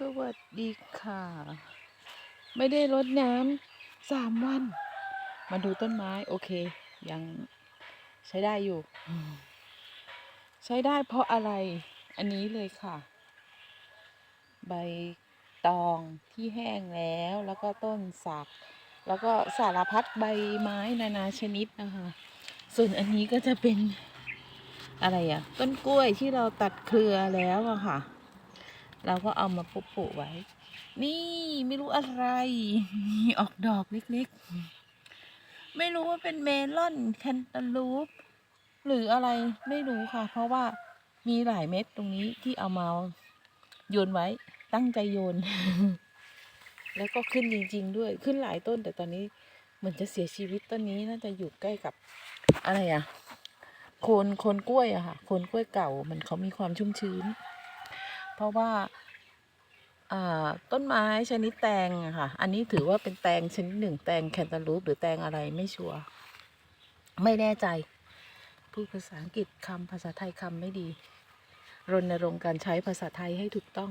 สวัสดีค่ะ ไม่ได้รดน้ำสามวัน มาดูต้นไม้ โอเค ยังใช้ได้อยู่ ใช้ได้เพราะอะไร อันนี้เลยค่ะ ใบตองที่แห้งแล้วแล้วก็ต้นสัก แล้วก็สารพัดใบไม้นานาชนิดนะคะ ส่วนอันนี้ก็จะเป็นอะไรอะต้นกล้วยที่เราตัดเครือแล้วอะค่ะ เราก็เอามาปุปุไว้ นี่ไม่รู้อะไร ออกดอกเล็กๆ ไม่รู้ว่าเป็นเมลอนแคนตาลูป หรืออะไรไม่รู้ค่ะ เพราะว่ามีหลายเม็ดตรงนี้ที่เอามาโยนไว้ตั้งใจโยน แล้วก็ขึ้นจริง ๆ ด้วยขึ้นหลายต้น แต่ตอนนี้เหมือนจะเสียชีวิตต้นนี้น่าจะอยู่ใกล้กับอะไรอะโคนโคนกล้วยอะค่ะโคนกล้วยเก่ามันเขามีความชุ่มชื้น เพราะว่าต้นไม้ชนิดแตงอะค่ะ อันนี้ถือว่าเป็นแตงชนิดหนึ่ง แตงแคนตาลูปหรือแตงอะไรไม่ชัวร์ ไม่แน่ใจ พูดภาษาอังกฤษคำภาษาไทยคำไม่ดี รณรงค์การใช้ภาษาไทยให้ถูกต้อง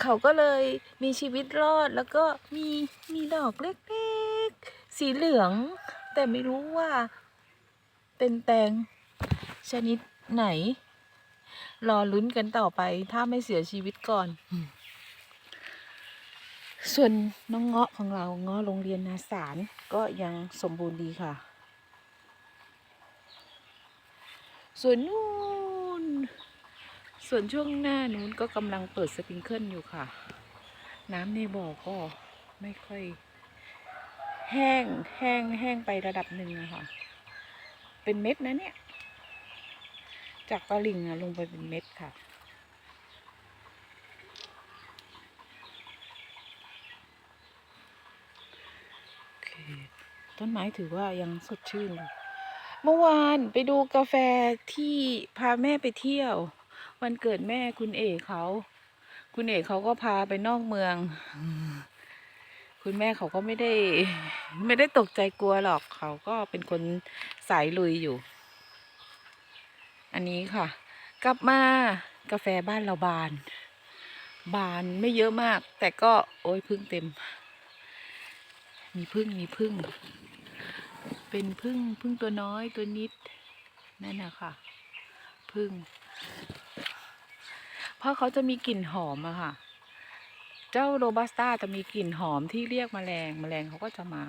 เขาก็เลยมีชีวิตรอดแล้วก็มีมีดอกเล็กๆ สีเหลือง แต่ไม่รู้ว่าเป็นแตงชนิดไหน รอลุ้นกันต่อไป ถ้าไม่เสียชีวิตก่อน ส่วนน้องเงาะของเราเงาะโรงเรียนนาสารก็ยังสมบูรณ์ดีค่ะ ส่วนนู้นส่วนช่วงหน้านู้นก็กำลังเปิดสปริงเกิลอยู่ค่ะ น้ำในบ่อก็ไม่ค่อยแห้งแห้งแห้งไประดับหนึ่งอะค่ะ เป็นเม็ดนะเนี่ย จากตะลิ่งอะลงไปเป็นเม็ดค่ะ ต้นไม้ถือว่ายังสดชื่น เมื่อวานไปดูกาแฟที่พาแม่ไปเที่ยว วันเกิดแม่คุณเอกเขา คุณเอกเขาก็พาไปนอกเมือง คุณแม่เขาก็ไม่ได้ ไม่ได้ตกใจกลัวหรอกเขาก็เป็นคนสายลุยอยู่ อันนี้ค่ะ กลับมากาแฟบ้านเราบาน บานไม่เยอะมาก แต่ก็โอ้ยพึ่งเต็ม มีพึ่งมีพึ่ง เป็นพึ่งพึ่งตัวน้อยตัวนิดนั่นนะคะพึ่ง เพราะเขาจะมีกลิ่นหอมอะค่ะ เจ้าโรบัสต้าจะมีกลิ่นหอมที่เรียกแมลงแมลงเขาก็จะมา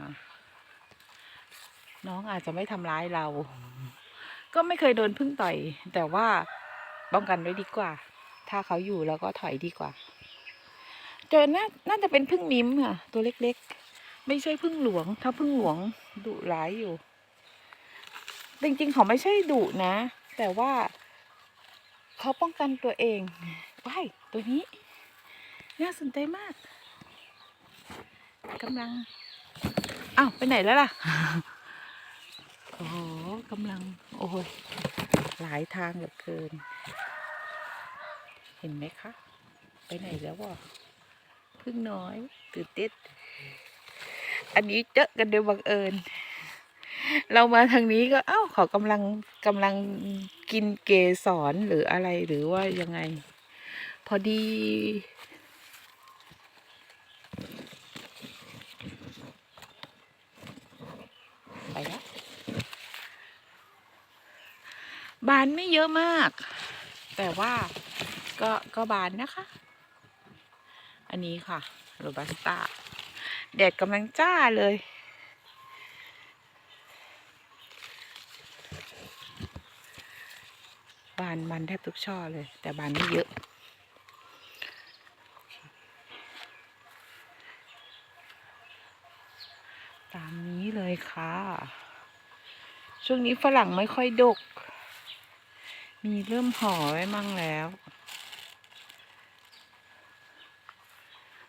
น้องอาจจะไม่ทำร้ายเรา ก็ไม่เคยโดนพึ่งต่อย แต่ว่าป้องกันไว้ดีกว่า ถ้าเขาอยู่เราก็ถอยดีกว่า เจอน่าน่าจะเป็นพึ่งมิ้มค่ะ ตัวเล็กๆ ไม่ใช่พึ่งหลวง ถ้าพึ่งหลวงดุร้ายอยู่ จริงๆเขาไม่ใช่ดุนะ แต่ว่าเขาป้องกันตัวเองว้ายตัวนี้ น่าสนใจมากกำลังอ้าวไปไหนแล้วล่ะ โอ้กำลัง โอ้ย หลายทางเหลือเกิน เห็นไหมคะ ไปไหนแล้ววะพึ่งน้อยตื่นเต้นอันนี้เจอกันโดยบังเอิญ เรามาทางนี้ก็ เอ้าเขากำลังกำลังกินเกสรหรืออะไรหรือว่ายังไง พอดี ไปแล้ว บานไม่เยอะมาก แต่ว่าก็ก็บานนะคะ อันนี้ค่ะโรบัสต้าแดดกำลังจ้าเลย บานบานแทบทุกช่อเลย แต่บานไม่เยอะตามนี้เลยค่ะ ช่วงนี้ฝรั่งไม่ค่อยดก มีเริ่มห่อไว้มั่งแล้ว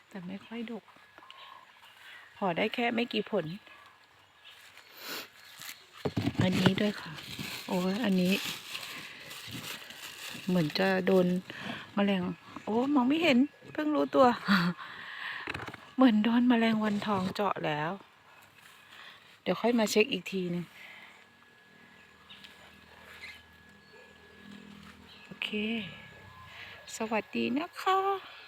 แต่ไม่ค่อยดกห่อได้แค่ไม่กี่ผล อันนี้ด้วยค่ะ โอ้ยอันนี้ เหมือนจะโดนแมลง โอ้มองไม่เห็น เพิ่งรู้ตัว เหมือนโดนแมลงวันทองเจาะแล้ว เดี๋ยวค่อยมาเช็คอีกทีหนึงโอ เค สวัสดีนะคะ